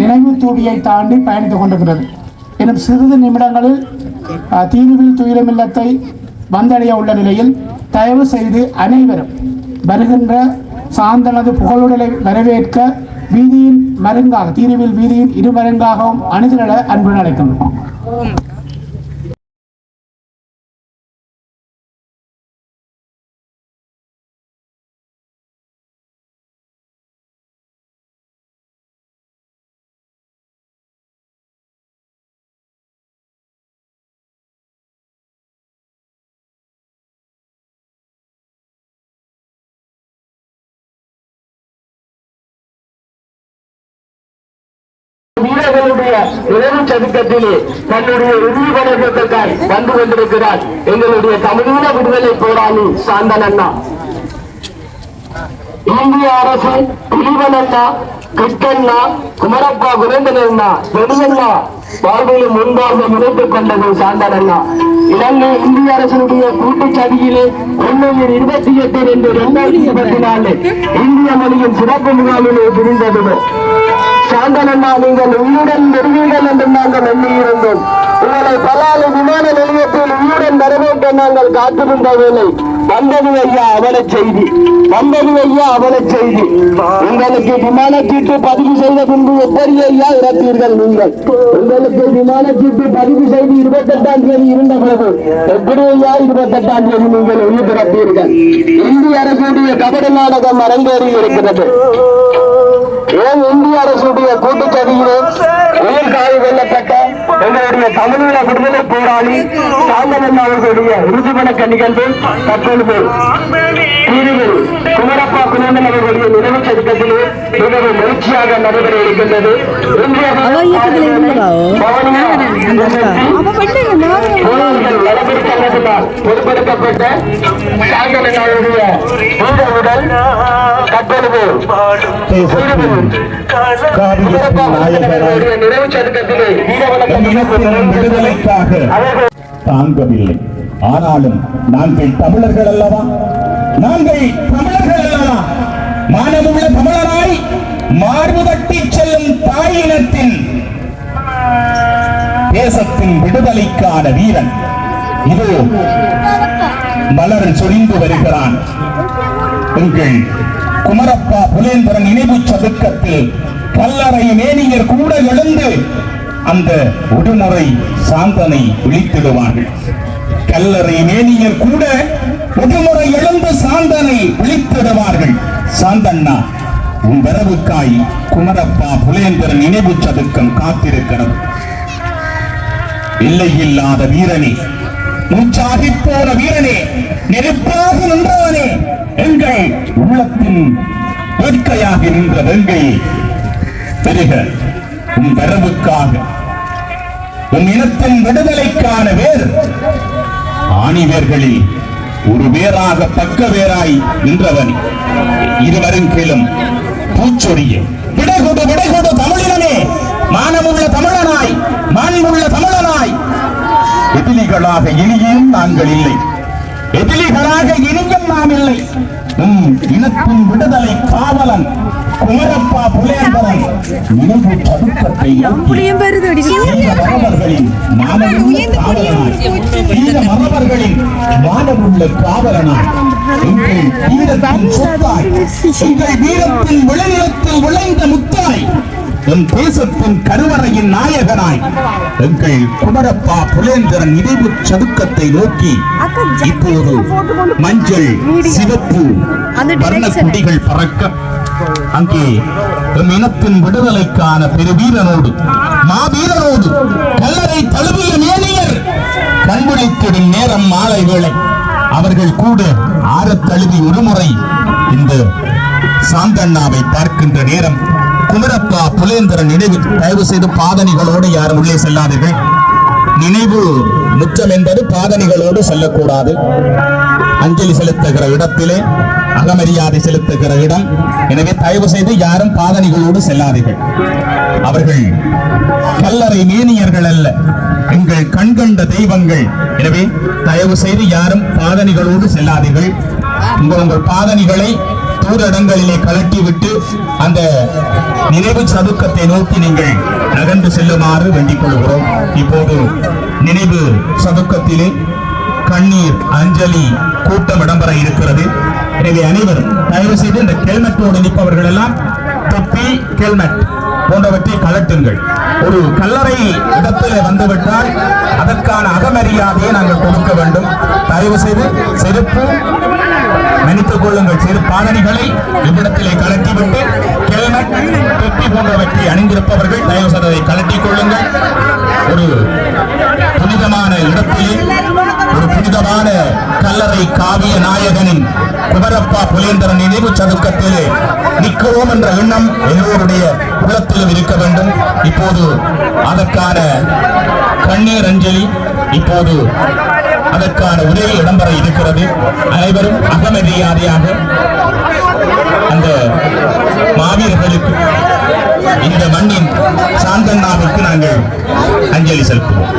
நினைவு தூவியை தாண்டி பயணித்து கொண்டிருக்கிறது. இன்னும் சிறிது நிமிடங்களில் தீர்வில் தீருவில் துயிலமில்லத்தை வந்தடைய உள்ள நிலையில் தயவு செய்து அனைவரும் வருகின்ற சாந்தனது புகழுடலை வரவேற்க வீதியின் மருங்காக தீருவில் வீதியின் இரு மருங்காகவும் அணிதிரள அன்புடன் அழைக்கின்றோம். வீரர்களுடைய சதுக்கத்திலே தன்னுடைய இறுதி வணக்கத்திற்காய் வந்து கொண்டிருக்கிறார். எங்களுடைய தமிழீழ விடுதலை போராளி சாந்தன் அண்ணா இந்திய அரசு புலிவனண்ணா கிருஷ்ணண்ணா குமரப்பா குரேந்திரண்ணா பெரியண்ணா வாழ்வில் முன்பாக முனைத்துக் கொண்டது சாந்தன் அண்ணா இலங்கை இந்திய அரசினுடைய கூட்டுச்சதியிலே ஒன்றில் இருபத்தி எட்டு ரெண்டு இரண்டாயிரத்தி இருபத்தி நாலு இந்திய மொழியின் சிறப்பு முகாமிலே பிரிந்தது சாந்தனண்ணா நீங்கள் உயிருடன் வருவீர்கள் என்று நாங்கள் எண்ணியிருந்தோம். உங்களை பலாலு விமான நிலையத்தில் உயிருடன் வரவேற்க நாங்கள் காத்திருந்த வேலை வந்தது ஐயா அவல செய்தி. வந்தது ஐயா அவல செய்தி. உங்களுக்கு விமான சீட்டு பதிவு செய்த பின்பு எப்படி ஐயா இறப்பீர்கள் நீங்கள்? உங்களுக்கு விமான சீட்டு பதிவு செய்து இருபத்தெட்டாம் தேதி இருந்த பிறகு எப்படி ஐயா இருபத்தெட்டாம் தேதி நீங்கள் உயிர் பிறப்பீர்கள்? இந்திய அரசுடைய கபடி நாடகம் அரங்கேறி இருக்கிறது. ஏன் இந்திய அரசுடைய கூட்டுச்சதியிலே உயிர் காய வெல்லப்பட்ட எங்களுடைய தமிழீழ விடுதலை போராளி சாந்தனன் அவர்களுடைய உறுதிவணக்க நிகழ்வு தற்பொழுது குமரப்பா குணந்தன் அவர்களுடைய நினைவு சதுக்கத்திலே மிகவும் மகிழ்ச்சியாக நடைபெற இருக்கின்றது. இன்றைய அவ இயக்கத்துல இருந்ததாவோ? போராளிகள் நலப்பெருக்க அமைப்பினால் பொறுப்பெடுக்கப்பட்ட சாந்தனன் அவருடைய வீர உடல் தற்பொழுது சதுக்கத்திலே அவர்கள் தாங்கவில்லை. ஆனாலும் நாங்கள் தமிழர்கள் அல்லவா? நாங்கள் மானமுள்ள தமிழராய் மார்பு தட்டி செல்லும் தாயினத்தின் தேசத்தின் விடுதலைக்கான வீரன். இதோ மலர் சொரிந்து வருகிறான். எங்கள் குமரப்பா புலேந்திரன் நினைவு சதுக்கத்தில் கல்லறை மேனியர் கூட எழுந்து அந்த விடுமுறை சாந்தனை விழித்திடுவார்கள். கல்லறை மேனியர் கூட புதுமுறை எழுந்து சாந்தனை விழித்திடுவார்கள். சாந்தண்ணா உன் வரவுக்காய் குமரப்பா புலேந்திரன் நினைவு சதுக்கம் காத்திருக்கிறது. இல்லை இல்லாத வீரனே மூச்சாகி போன வீரனே நெருப்பாக நின்றவனே எங்கள் உள்ளத்தின் வேட்கையாக நின்ற வெங்கையை பெருக உன் வரவுக்காக உன் இனத்தின் விடுதலைக்கான வேர் ஆணிவேர்களில் ஒரு வேறாக பக்க வேராய் நின்றவன் இருவரும் கீழும் பூச்சொரிய. விடைகொடு விடைகொடு தமிழினமே. மானமுள்ள தமிழனாய் மாண்புள்ள தமிழனாய். எதிரிகளாக இனியும் நாங்கள் இல்லை. எதிரிகளாக இனியும் நாம் இல்லை உம் இனத்தின் விடுதலை காவலன். குமரப்பா நினைவு காவலனாய் வீரத்தின் சொத்தாய் வீரத்தின் விளைநிலத்தில் விளைந்த முத்தாய் என் தேசத்தின் கருவறையின் நாயகனாய் எங்கள் குமரப்பா புலேந்திரன் நினைவு சதுக்கத்தை நோக்கி இப்போது மஞ்சள் சிவப்பு வர்ண கொடிகள் பறக்க அங்கே எம் இனத்தின் விடுதலைக்கான பெருவீரனோடு மாவீரனோடு கல்லறை தழுவிய மேனியர் கண்பிடித்திடும் நேரம் மாலை வேளை. அவர்கள் கூட ஆறத் தழுவி ஒருமுறை இந்த சாந்தண்ணாவை பார்க்கின்ற நேரம் குமரப்பா புலேந்திரன் நினைவு தயவு செய்து பாதணிகளோடு யாரும் உள்ளே செல்லாதீர்கள். நினைவு முற்றம் என்பது பாதணிகளோடு செல்லக்கூடாது. அஞ்சலி செலுத்துகிற இடத்திலே அகமரியாதை செலுத்துகிற இடம். எனவே தயவு செய்து யாரும் பாதணிகளோடு செல்லாதீர்கள். அவர்கள் கல்லறை மேனியர்கள் அல்ல. எங்கள் கண்கண்ட தெய்வங்கள். எனவே தயவு செய்து யாரும் பாதணிகளோடு செல்லாதீர்கள். உங்கள் உங்கள் பாதணிகளை தூர இடங்களிலே விட்டு அந்த நினைவு சதுக்கத்தை நோக்கி நீங்கள் நகர்ந்து செல்லுமாறு வேண்டிக் கொள்கிறோம். இப்போது நினைவு சதுக்கத்திலே கண்ணீர் அஞ்சலி கூட்டம் இடம்பெற இருக்கிறது. எனவே அனைவரும் தயவு செய்து இந்த ஹெல்மெட்டோடு நிற்பவர்கள் எல்லாம் தொப்பி ஹெல்மெட் போன்றவற்றை கலட்டுங்கள் ஒரு கல்லறை இடத்தில் வந்துவிட்டால் அதற்கான அகமரியாதையை நாங்கள் கொடுக்க வேண்டும். தயவு செய்து செருப்பு மன்னித்துக் கொள்ளுங்கள். சிறு பாதணிகளை இவ்விடத்திலே கலட்டிவிட்டு தொப்பி போன்றவற்றை அணிந்திருப்பவர்கள் தயவு செய்ததை கலட்டிக் கொள்ளுங்கள். ஒரு புனிதமான இடத்திலே ஒரு புனிதமான கல்லறை காவிய நாயகனின் குமரப்பா புலேந்திரன் நினைவு சதுக்கத்திலே நிற்கிறோம் என்ற எண்ணம் எல்லோருடைய உள்ளத்திலும் இருக்க வேண்டும். இப்போது அதற்கான கண்ணீர் அஞ்சலி இப்போது அதற்கான உதவி இடம்பெற இருக்கிறது. அனைவரும் அகமரியாதையாக அந்த மாவீரர்களுக்கு இந்த மண்ணின் சாந்தண்ணாவுக்கு நாங்கள் அஞ்சலி செலுத்துவோம்.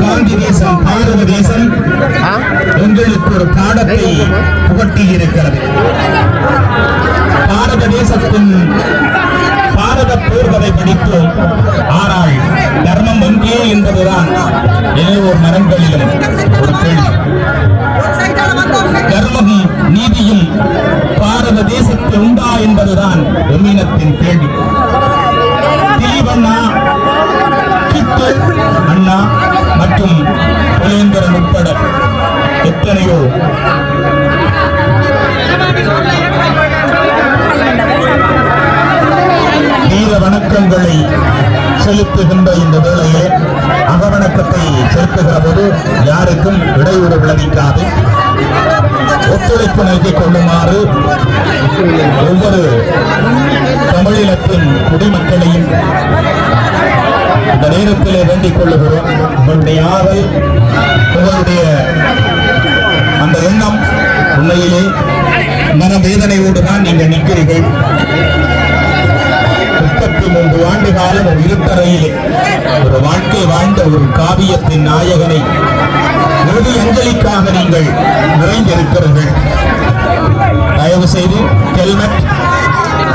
காந்தி தேசம் பாரத தேசம் உங்களுக்கு ஒரு பாடத்தை புகட்டி இருக்கிறது பாரத தேசத்தின் பாரத போர்வதை படித்தோம் ஆனால் தர்மம் எங்கே என்பதுதான். எல்லோர் மரங்களிலும் ஒரு கேள்வி. தர்மமும் நீதியும் பாரத தேசத்தில் உண்டா என்பதுதான் எம்மினத்தின் கேள்வி. கிட்டு அண்ணா மற்றும் புலேந்திரன் உட்பட எத்தனையோ வீர வணக்கங்களை செலுத்துகின்ற இந்த வேளையிலே அகவணக்கத்தை செலுத்துகிற போது யாருக்கும் இடையூறு விளைவிக்காது. ஒத்துழைப்பு நல்கிக் கொள்ளுமாறு ஒவ்வொரு நேரத்திலே வேண்டிக் கொள்ளுகிறோம். உங்களுடைய ஆவல் உங்களுடைய அந்த எண்ணம் உண்மையிலே மனவேதனையோடு தான் நீங்கள் நிற்கிறீர்கள். முப்பத்தி மூன்று ஆண்டு காலம் ஒரு இருட்டறையிலே ஒரு வாழ்க்கை வாழ்ந்த ஒரு காவியத்தின் நாயகனை இறுதி அஞ்சலிக்காக நீங்கள் நிறைந்திருக்கிறீர்கள். தயவு செய்து ஹெல்மெட்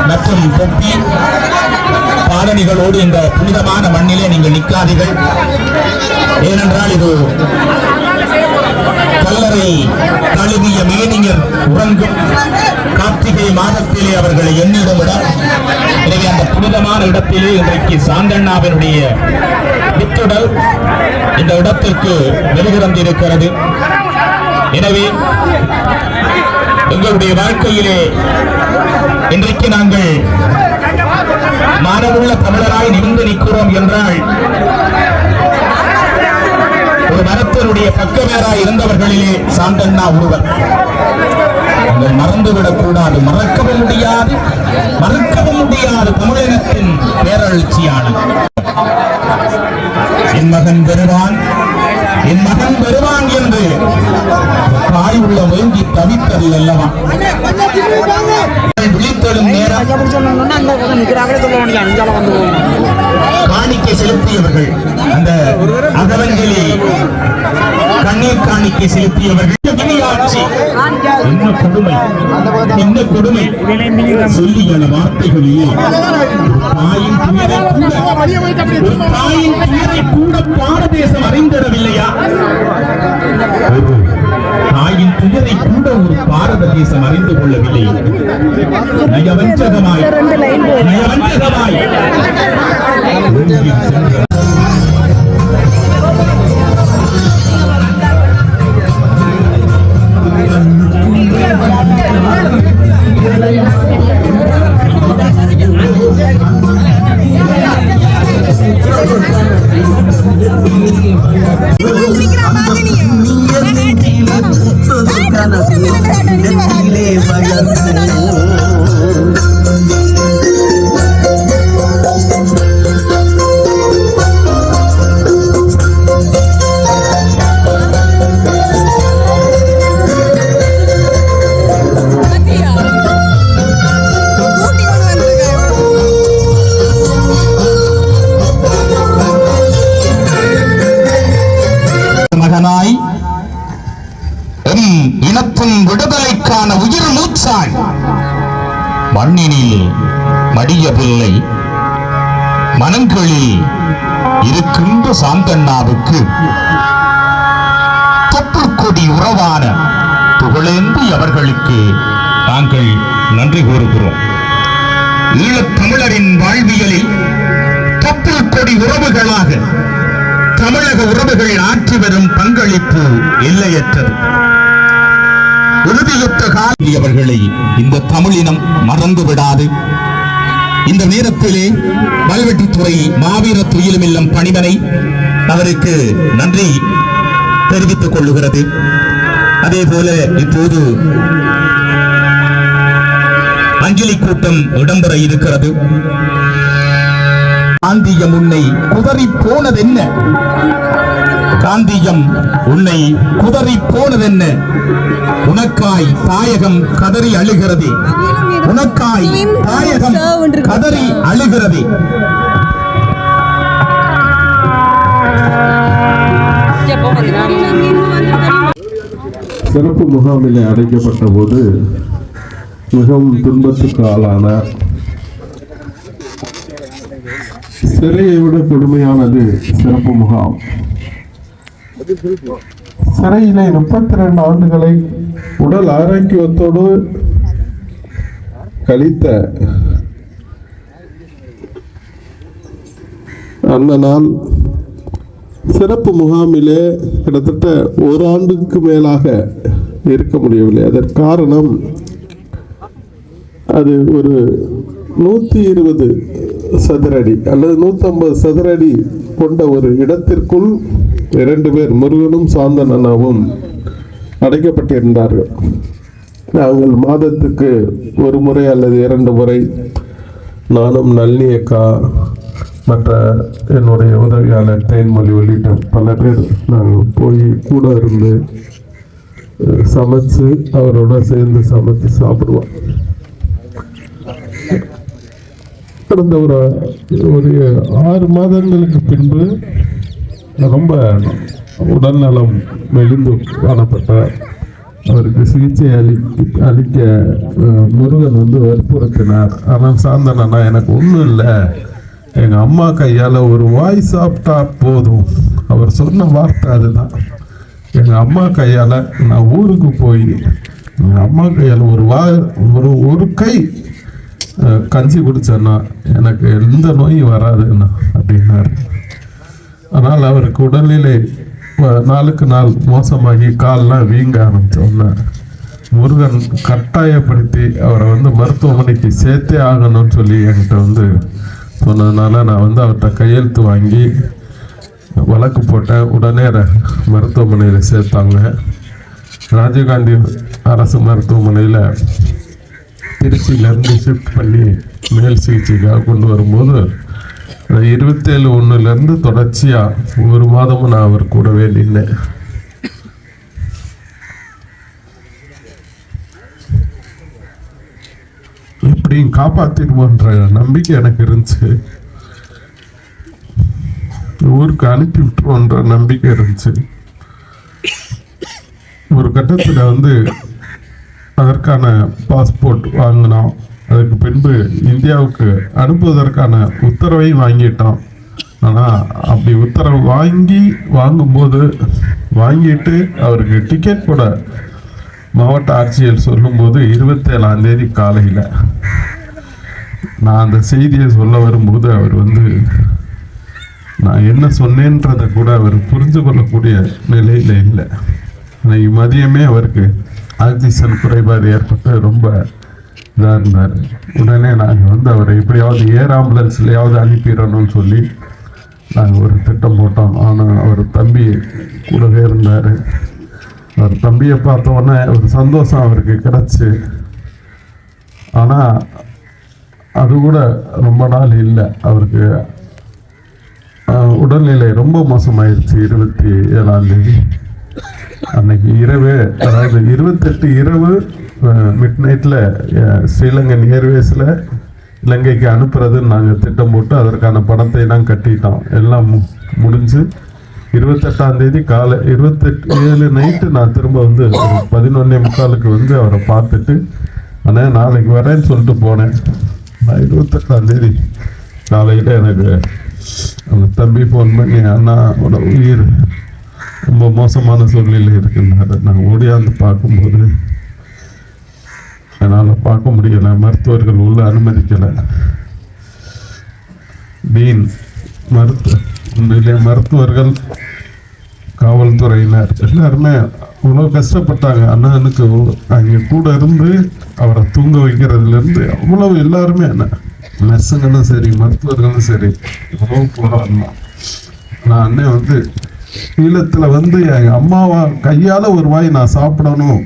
மற்றும் தொப்பி பாடணிகளோடு இந்த புனிதமான மண்ணிலே நீங்கள் நிற்காதீர்கள். ஏனென்றால் இது கல்லறை தழுவிய மேனியர் உறங்கும் கார்த்திகை மாதத்திலே அவர்களை எண்ணிடும் இடம். எனவே அந்த புனிதமான இடத்திலே இன்றைக்கு சாந்தண்ணாவினுடைய வித்துடல் இந்த இடத்திற்கு வெளிகிறந்திருக்கிறது எனவே எங்களுடைய வாழ்க்கையிலே இன்றைக்கு நாங்கள் மானமுள்ள தமிழராய் நிமிந்து நிற்கிறோம் என்றால் ஒரு மரத்தினுடைய பக்கமேராய் இருந்தவர்களிலே சாந்தண்ணா ஒருவர். நீங்கள் மறந்துவிடக் கூடாது மறக்கவும் முடியாது மறக்கவும் முடியாது தமிழினத்தின் பேரழிச்சியாளர் என் மகன் வருவான் என் மகன் வருவான் என்று தாய் உள்ள வேண்டி தவித்தது அல்லவா? விழித்தெழும் நேரம். காணிக்கை செலுத்தியவர்கள் அந்த அகவஞ்சலி கண்ணீர் காணிக்கை செலுத்தியவர்கள். என்ன கொடுமை என்ன கொடுமை? சொல்லியான வார்த்தைகளிலே தாயின் துயரை கூட ஒரு தாயின் துயரை கூட பாரதேசம் அறிந்திடவில்லையா? தாயின் துயரை கூட ஒரு பாரத தேசம் அறிந்து கொள்ளவில்லை. நயவஞ்சகமாய் நயவஞ்சகமாய். அவர்களுக்கு நாங்கள் நன்றி கூறுகிறோம். ஈழத்தமிழரின் வாழ்வியலில் தொப்புள் கொடி உறவுகளாக தமிழக உறவுகள் ஆற்றி வரும் பங்களிப்பு எல்லையற்றது. உறுதியுத்த காந்தி அவர்களை இந்த தமிழினம் மறந்து விடாது. இந்த நேரத்திலே வல்வெட்டித்துறை மாவீர துயிலுமில்லம் பணிமனை அவருக்கு நன்றி தெரிவித்துக் கொள்ளுகிறது. அதே போல இப்போது அஞ்சலி கூட்டம் இடம்பெற இருக்கிறது. காந்தியம் உன்னை குதறி போனதென்ன? காந்தியம் உன்னை குதறி போனதென்ன? உனக்காய் தாயகம் கதறி அழுகிறது. உனக்காய் தாயகம் கதறி அழுகிறது. சிறப்பு முகாமில் அடைக்கப்பட்ட போது மிகவும் துன்பத்துக்கு ஆளானார் சிறையை விட கொடுமையானது சிறப்பு முகாம். சிறையிலே முப்பத்தி ரெண்டு ஆண்டுகளை உடல் ஆரோக்கியத்தோடு கழித்த அண்ணனால் சிறப்பு முகாமிலே கிட்டத்தட்ட ஒரு ஆண்டுக்கு மேலாக இருக்க முடியவில்லை. அதற்கு காரணம் அது ஒரு நூற்றி இருபது சதுரடி அல்லது நூற்றம்பது சதுரடி கொண்ட ஒரு இடத்திற்குள் இரண்டு பேர் முருகனும் சாந்தன் அண்ணாவும் அடைக்கப்பட்டிருந்தார்கள். நாங்கள் மாதத்துக்கு ஒரு முறை அல்லது இரண்டு முறை நானும் நளினி அக்கா மற்ற என்னுடைய உதவியாளர் தேன்மொழி உள்ளிட்ட பல பேர் நாங்கள் போய் கூட இருந்து சமைச்சு அவரோட சேர்ந்து சமைச்சு சாப்பிடுவோம். கடந்த ஒரு ஒரு ஆறு மாதங்களுக்கு பின்பு ரொம்ப உடல்நலம் மெலிந்து காணப்பட்டார். அவருக்கு சிகிச்சை அளி அளிக்க முருகன் வந்து வற்புறுத்தினார். ஆனால் சாந்தனண்ணா எனக்கு ஒன்றும் இல்லை. எங்கள் அம்மா கையால் ஒரு வாய் சாப்பிட்டா போதும். அவர் சொன்ன வார்த்தை அதுதான். எங்கள் அம்மா கையால் நான் ஊருக்கு போய் எங்கள் அம்மா கையால் ஒரு வா ஒரு ஒரு கை கஞ்சி குடிச்சேன்னா எனக்கு எந்த நோயும் வராதுண்ணா அப்படின்னாரு. ஆனால் அவருக்கு உடல்நிலை நாளுக்கு நாள் மோசமாகி கால்லாம் வீங்க ஆரம்பித்தோன்னா முருகன் கட்டாயப்படுத்தி அவரை வந்து மருத்துவமனைக்கு சேர்த்தே ஆகணும்னு சொல்லி என்கிட்ட வந்து சொன்னதுனால நான் வந்து அவர்கிட்ட கையெழுத்து வாங்கி வழக்கு போட்டேன். உடனே மருத்துவமனையில் சேர்த்தாங்க. ராஜீவ்காந்தி அரசு மருத்துவமனையில் திருச்சியிலேருந்து ஷிஃப்ட் பண்ணி மேல் சிகிச்சைக்காக கொண்டு வரும்போது இருபத்தேழு ஒன்றுலேருந்து தொடர்ச்சியாக ஒரு மாதமும் நான் அவர் கூடவே நின்னேன். எப்படியும் காப்பாற்றிடுவோன்ற நம்பிக்கை எனக்கு இருந்துச்சு. ஊருக்கு அனுப்பி விட்டுருவோன்ற நம்பிக்கை இருந்துச்சு. ஒரு கட்டத்தில் வந்து அதற்கான பாஸ்போர்ட் வாங்கினோம். அதுக்கு பின்பு இந்தியாவுக்கு அனுப்புவதற்கான உத்தரவையும் வாங்கிட்டோம். ஆனால் அப்படி உத்தரவு வாங்கி வாங்கும்போது வாங்கிட்டு அவருக்கு டிக்கெட் போட மாவட்ட ஆட்சியர் சொல்லும்போது இருபத்தேழாம் தேதி காலையில். நான் அந்த செய்தியை சொல்ல வரும்போது அவர் வந்து நான் என்ன சொன்னேன்றதை கூட அவர் புரிஞ்சு கொள்ளக்கூடிய நிலையில் இல்லை. இன்னைக்கு மதியமே அவருக்கு ஆக்சிஜன் குறைபாடு ஏற்பட்டு ரொம்ப இதாக இருந்தார். உடனே நாங்கள் வந்து அவரை எப்படியாவது ஏர் ஆம்புலன்ஸ்லையாவது அனுப்பிடணும்னு சொல்லி நாங்கள் ஒரு திட்டம் போட்டோம். ஆனால் அவர் தம்பி கூடவே இருந்தார். அவர் தம்பியை பார்த்த உடனே ஒரு சந்தோஷம் அவருக்கு கிடச்சி. ஆனால் அது கூட ரொம்ப நாள் இல்லை. அவருக்கு உடல்நிலை ரொம்ப மோசமாயிருச்சு இருபத்தி ஏழாம் தேதி. அன்னைக்கு இரவு அதாவது இருபத்தெட்டு இரவு மிட் நைட்டில் ஸ்ரீலங்கன் ஏர்வேஸில் இலங்கைக்கு அனுப்புறதுன்னு நாங்கள் திட்டம் போட்டு அதற்கான பணத்தை எல்லாம் கட்டிட்டோம். எல்லாம் மு- முடிஞ்சு இருபத்தெட்டாம் தேதி காலை இருபத்தெட்டு ஏழு நைட்டு நான் திரும்ப வந்து ஒரு பதினொன்னே முக்காலுக்கு வந்து அவரை பார்த்துட்டு ஆனால் நாளைக்கு வரேன்னு சொல்லிட்டு போனேன். நான் இருபத்தெட்டாம் தேதி காலையில் எனக்கு அந்த தம்பி ஃபோன் பண்ணி அண்ணாவோட உயிர் ரொம்ப மோசமான சூழ்நிலையில் இருக்குன்னாரு நான் ஓடியாந்து பார்க்கும்போது என்னால் பார்க்க முடியலை. மருத்துவர்கள் உள்ள அனுமதிக்கலை. டீன் மருத்துவ உண்மையிலே மருத்துவர்கள் காவல்துறையினர் எல்லாருமே அவ்வளோ கஷ்டப்பட்டாங்க. அண்ணனுக்கு அங்கே கூட இருந்து அவரை தூங்க வைக்கிறதுலேருந்து அவ்வளவு எல்லாருமே என்ன நர்ஸுங்களும் சரி மருத்துவர்களும் சரி எவ்வளோ போராடணும். நான் அண்ணன் வந்து ஈழத்தில் வந்து எங்கள் அம்மாவா கையால் ஒரு வாய் நான் சாப்பிடணும்.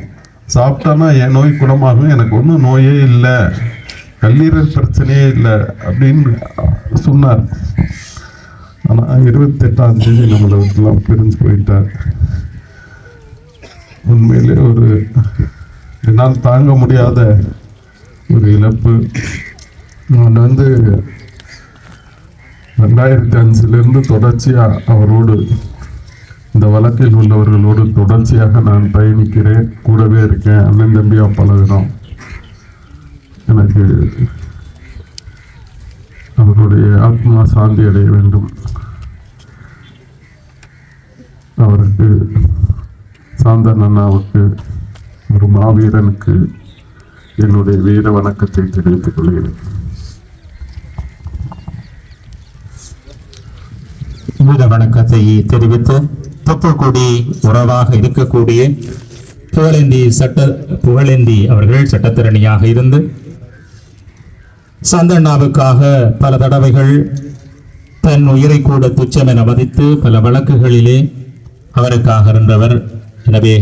சாப்பிட்டானா என் நோய் குணமாகும். எனக்கு ஒன்றும் நோயே இல்லை. கல்லீரல் பிரச்சனையே இல்லை அப்படின்னு சொன்னார். ஆனால் இருபத்தெட்டாம் தேதி நம்மளை விட்டுலாம் பிரிஞ்சு போயிட்டார். உண்மையிலே ஒரு என்னால் தாங்க முடியாத ஒரு இழப்பு. நான் வந்து ரெண்டாயிரத்தி அஞ்சுலேருந்து தொடர்ச்சியாக அவரோடு இந்த வழக்கில் உள்ளவர்களோடு தொடர்ச்சியாக நான் பயணிக்கிறேன். கூடவே இருக்கேன். அண்ணன் தம்பியாக பழகிறோம் எனக்கு அவருடைய ஆத்மா சாந்தி அடைய வேண்டும். அவருக்கு சாந்தன் அண்ணாவுக்கு ஒரு மாவீரனுக்கு என்னுடைய வீர வணக்கத்தை தெரிவித்துக் கொள்கிறேன். வீர வணக்கத்தை தெரிவித்து தொப்புள்கொடி உறவாக இருக்கக்கூடிய புகழேந்தி சட்ட புகழேந்தி அவர்கள் சட்டத்திறனியாக இருந்து சந்தண்ணாவுக்காக பல தடவைகள் தன் உயிரை கூட துச்சம் என மதித்து பல வழக்குகளிலே அவருக்காக இருந்தவர். எனவே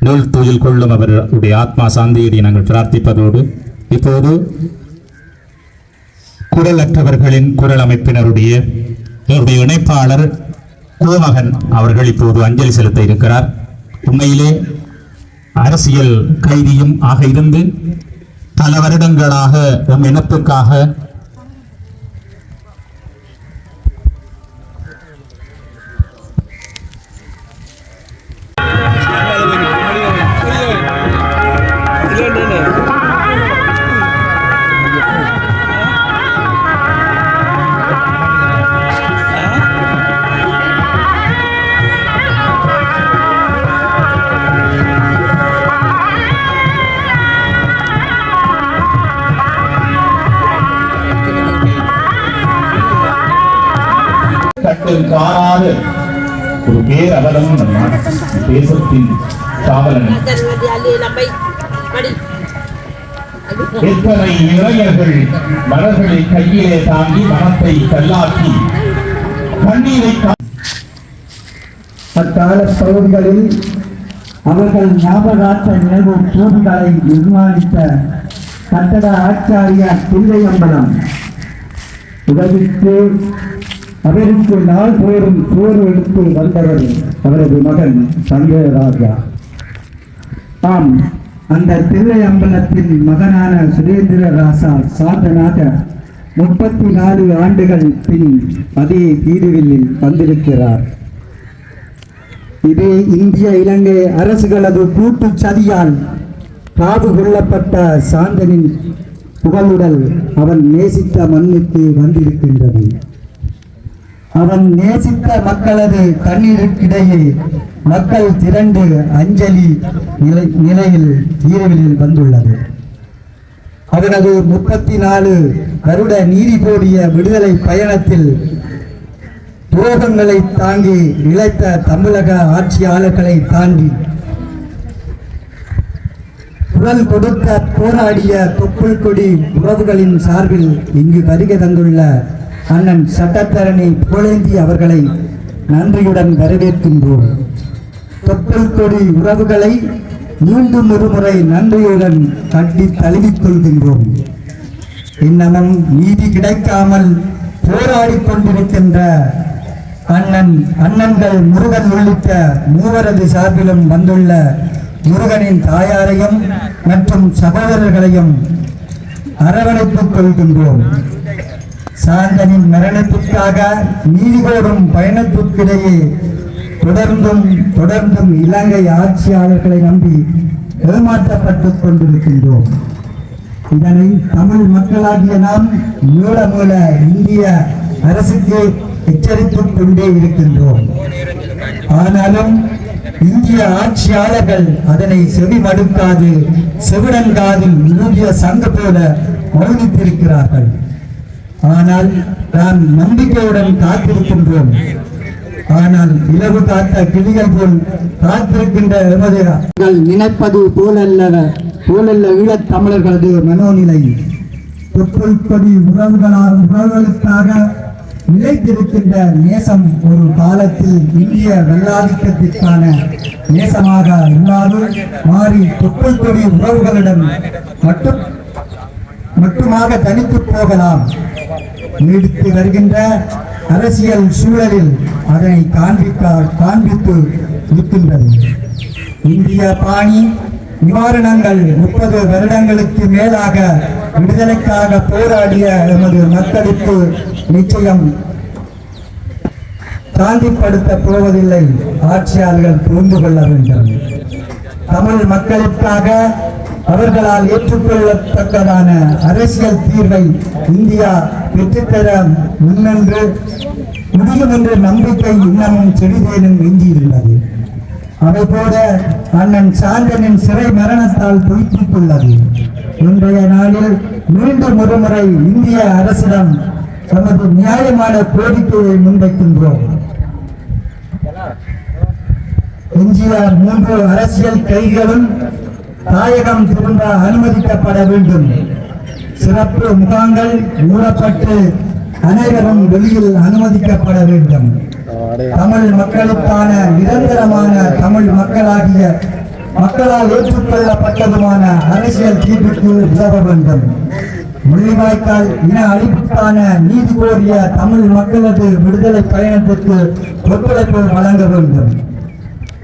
நூல் தூயில் கொள்ளும் அவருடைய ஆத்மா சாந்தியடி நாங்கள் பிரார்த்திப்பதோடு இப்போது குரலற்றவர்களின் குரல் அமைப்பினருடைய இவருடைய இணைப்பாளர் கோமகன் அவர்கள் இப்போது அஞ்சலி செலுத்த இருக்கிறார். உண்மையிலே அரசியல் கைதியும் ஆக இருந்து பல வருடங்களாக நம் இனத்துக்காக தேசத்தின் காவலன் எத்தனை இளைஞர்கள் மலர்களை கையிலே தாங்கி மனத்தை கல்லாக்கி கண்ணீரை அக்கால பகுதிகளில் அவர்கள் ஞாபகார்த்த நினைவு தூண்களை நிர்மாணித்த கட்டட ஆச்சாரியா தில்லையம்பலம் உதவிக்கு அவருக்கு நாள் நாள்தோறும் போர் எடுத்து வந்தவர் அவரது மகன் சங்கராஜா. ஆம் அந்த தில்லை அம்பலத்தின் மகனான சுரேந்திர ராசா சாதனாக முப்பத்தி நாலு ஆண்டுகள் பின் அதே தீருவில்லில் வந்திருக்கிறார். இது இந்திய இலங்கை அரசுகளது கூட்டு சதியால் காவு கொள்ளப்பட்ட சாந்தனின் புகழுடல் அவன் நேசித்த மண்ணுக்கு வந்திருக்கின்றது. அவன் நேசித்த மக்களது கண்ணீருக்கிடையே மக்கள் திரண்டு அஞ்சலி நிலை நிலையில் தீரவிலில் வந்துள்ளது. அவனது முப்பத்தி நாலு வருட நீதி போடிய விடுதலை பயணத்தில் துரோகங்களை தாங்கி இழைத்த தமிழக ஆட்சியாளர்களை தாண்டி குரல் கொடுத்த போராடிய தொப்புள் கொடி உறவுகளின் சார்பில் இங்கு வருகை தந்துள்ள அண்ணன் சட்டத்தரணி புகழேந்தி அவர்களை நன்றியுடன் வரவேற்கின்றோம். தொப்பல் கொடி உறவுகளை மீண்டும் ஒருமுறை நன்றியுடன் கட்டி தழுவிக் கொள்கின்றோம். இன்னமும் நீதி கிடைக்காமல் போராடி கொண்டிருக்கின்ற அண்ணன் அண்ணன்கள் முருகன் உள்ளிட்ட மூவரது சார்பிலும் வந்துள்ள முருகனின் தாயாரையும் மற்றும் சகோதரர்களையும் அரவணைத்துக் கொள்கின்றோம். சாந்தனின் மரணத்திற்காக நீதி கோரும் பயணத்திற்கிடையே தொடர்ந்தும் தொடர்ந்தும் இலங்கை ஆட்சியாளர்களை நம்பி ஏமாற்றப்பட்டுக் கொண்டிருக்கின்றோம். இதனை தமிழ் மக்களாகிய நாம் மூல மூல இந்திய அரசுக்கு எச்சரித்துக் கொண்டே இருக்கின்றோம். ஆனாலும் இந்திய ஆட்சியாளர்கள் அதனை செவி மடுக்காது செவிடங்காது காதில் சங்க போல மௌனித்திருக்கிறார்கள். ஆனால் நாம் நம்பிக்கையுடன் காத்திருக்கின்றோம் ஆனால் இலவு காத்த கிளிகள் போல் காத்திருக்கின்ற எமது நினைப்பது போலல்ல போலல்ல ஈழத் தமிழர்களது மனோநிலை. கொடி உறவுகளால் உறவுகளுக்காக நிலைத்திருக்கின்ற நேசம் ஒரு காலத்தில் இந்திய வெள்ளாதிக்கத்திற்கான நேசமாக இல்லாது மாறி தொப்புள் கொடி உறவுகளிடம் மட்டும் மட்டுமாக தனித்து போகலாம். நீடித்து வருகின்ற அரசியல் சூழலில் அதனை காண்பிக்க காண்பித்து இருக்கின்றது. இந்திய பாணி நிவாரணங்கள் முப்பது வருடங்களுக்கு மேலாக விடுதலைக்காக போராடிய எமது மக்களுக்கு நிச்சயம் சாந்திப்படுத்த போவதில்லை. ஆட்சியாளர்கள் புரிந்து கொள்ள வேண்டும். தமிழ் மக்களுக்காக அவர்களால் ஏற்றுக்கொள்ளத்தக்கதான அரசியல் தீர்வை இந்தியா பெற்றுத்தர முன்னின்று முடியும் என்ற நம்பிக்கை இன்னமும் செடிதேனும் எஞ்சியுள்ளது அதை போல அண்ணன் சாந்தனின் சிறை மரணத்தால் பொய்த்துக் இன்றைய நாளில் மீண்டும் ஒருமுறை இந்திய அரசிடம் தமது நியாயமான கோரிக்கையை முன்வைக்கின்றோம். எஞ்சிய மூன்று அரசியல் கைதிகளும் தாயகம் திரும்ப அனுமதிக்கப்பட வேண்டும். சிறப்பு முகாங்கள் மூடப்பட்டு அனைவரும் வெளியில் அனுமதிக்கப்பட வேண்டும். தமிழ் மக்களுக்கான நிரந்தரமான தமிழ் மக்களாகிய மக்களால் ஏற்றுக்கொள்ளப்பட்டதுமான அரசியல் தீர்வுக்கு உதவ வேண்டும். முள்ளிவாய்க்கால் இன அழிப்புக்கான நீதி கோரிய தமிழ் மக்களது விடுதலை பயணத்திற்கு ஒத்துழைப்பு வழங்க வேண்டும்.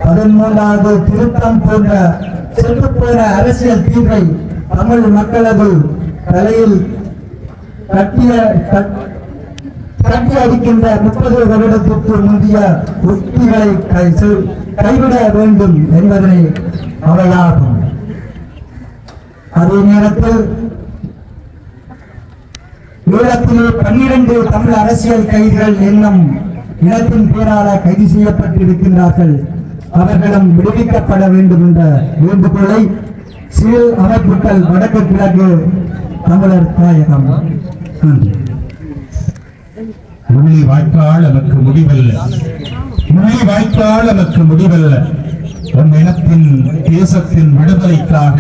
பதிமூன்றாவது திருத்தம் போன்ற செத்துப்போன அரசியல் தீர்வை தமிழ் மக்களது தலையில் கட்டிய கட்டி அடிக்கின்ற முப்பது வருடத்திற்கு முந்தைய உத்திகளை கைவிட வேண்டும் என்பதனை அவையாகும் அதே நேரத்தில் ஈழத்திலே பன்னிரண்டு தமிழ் அரசியல் கைதிகள் என்னும் இனத்தின் பேரால கைது செய்யப்பட்டிருக்கின்றார்கள். அவர்களும் விடுவிக்கப்பட வேண்டும் என்ற வேண்டுகோளை சிறு அமைப்புகள் வடக்கு கிழக்கு தமிழர் தாயகம். நன்றி வாய்ப்பால் நமக்கு முடிவல்ல. முள்ளி வாய்ப்பால் நமக்கு முடிவல்ல. உன் இனத்தின் தேசத்தின் விடுதலைக்காக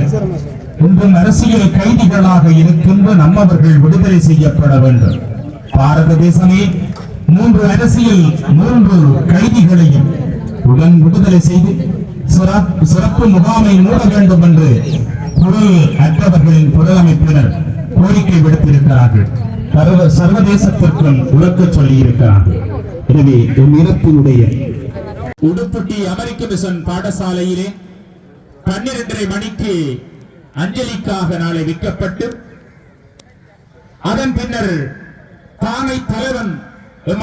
இன்றும் அரசியல் கைதிகளாக இருக்கின்ற நம்மவர்கள் விடுதலை செய்யப்பட வேண்டும். பாரத தேசமே மூன்று அரசியல் மூன்று கைதிகளையும் உடன் விடுதலை செய்து சிறப்பு முகாமை மூட வேண்டும் என்று குரல் அற்றவர்களின் குரல் அமைப்பினர் கோரிக்கை விடுத்திருக்கிறார்கள். சர்வ சர்வதேசத்திற்கும் உறக்கச் சொல்லியிருக்கிறார்கள். எனவே என் இனத்தினுடைய உடுப்பட்டி அமெரிக்க மிஷன் பாடசாலையிலே பன்னிரண்டரை மணிக்கு அஞ்சலிக்காக நாளை விற்கப்பட்டு அதன் பின்னர் தானை தலைவன்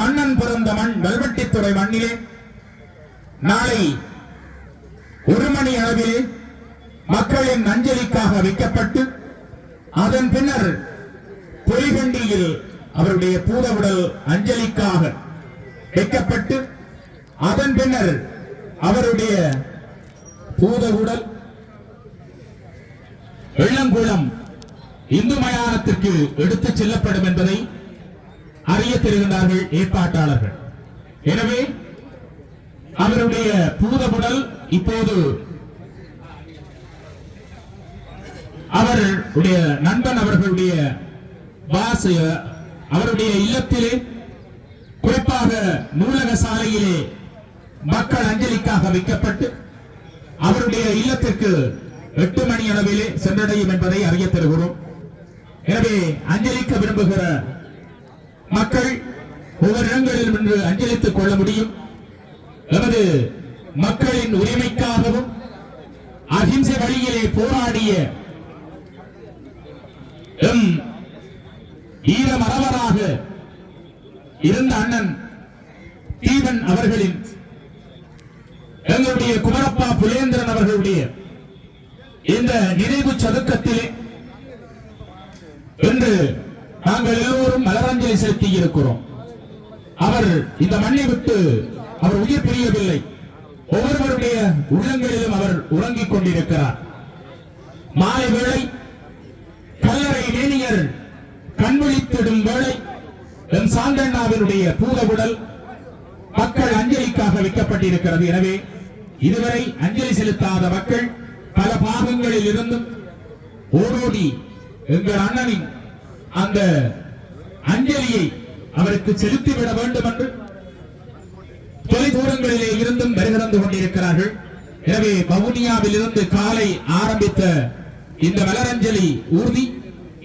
மன்னன் பிறந்த மண் வல்வெட்டித்துறை மண்ணிலே நாளை ஒரு மணி அளவிலே மக்களின் அஞ்சலிக்காக வைக்கப்பட்டு அதன் பின்னர் பொலிகண்டியில் அவருடைய பூதவுடல் அஞ்சலிக்காக வைக்கப்பட்டு அதன் பின்னர் அவருடைய பூதவுடல் வெள்ளங்குளம் இந்து மயானத்திற்கு எடுத்துச் செல்லப்படும் என்பதை அறிய தருகின்றார்கள் ஏற்பாட்டாளர்கள். எனவே அவருடைய பூதவுடல் இப்போது அவருடைய நண்பன் அவர்களுடைய வாச அவருடைய இல்லத்திலே குறிப்பாக நூலக சாலையிலே மக்கள் அஞ்சலிக்காக வைக்கப்பட்டு அவருடைய இல்லத்திற்கு எட்டு மணி அளவிலே சென்றடையும் என்பதை அறிய தருகிறோம். எனவே அஞ்சலிக்க விரும்புகிற மக்கள் ஒவ்வொரு இடங்களில் நின்று அஞ்சலித்துக் கொள்ள முடியும். எமது மக்களின் உரிமைக்காகவும் அகிம்சை வழியிலே போராடிய எம் ஈர மரவராக இருந்த அண்ணன் தீவன் அவர்களின் எங்களுடைய குமரப்பா புலேந்திரன் அவர்களுடைய இந்த நினைவு சதுக்கத்திலே இன்று நாங்கள் எல்லோரும் மலரஞ்சலி செலுத்தி இருக்கிறோம் அவர் இந்த மண்ணை விட்டு அவர் உயிர் பிரியவில்லை. ஒவ்வொருவருடைய உள்ளங்களிலும் அவர் உறங்கிக் கொண்டிருக்கிறார். மாலை வேளை கல்லறை மேனியர் கண்விழித்திடும் வேளை எம் சாந்தண்ணாவினுடைய பூதவுடல் மக்கள் அஞ்சலிக்காக வைக்கப்பட்டிருக்கிறது. எனவே இதுவரை அஞ்சலி செலுத்தாத மக்கள் பல பாகங்களில் இருந்தும் ஓடோடி எங்கள் அண்ணனின் அந்த அஞ்சலியை அவருக்கு செலுத்திவிட வேண்டும் என்று தொலைதூரங்களிலே இருந்தும் வருகிறந்து கொண்டிருக்கிறார்கள். எனவே வவுனியாவில் இருந்து காலை ஆரம்பித்த இந்த மலரஞ்சலி ஊர்தி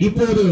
இப்போது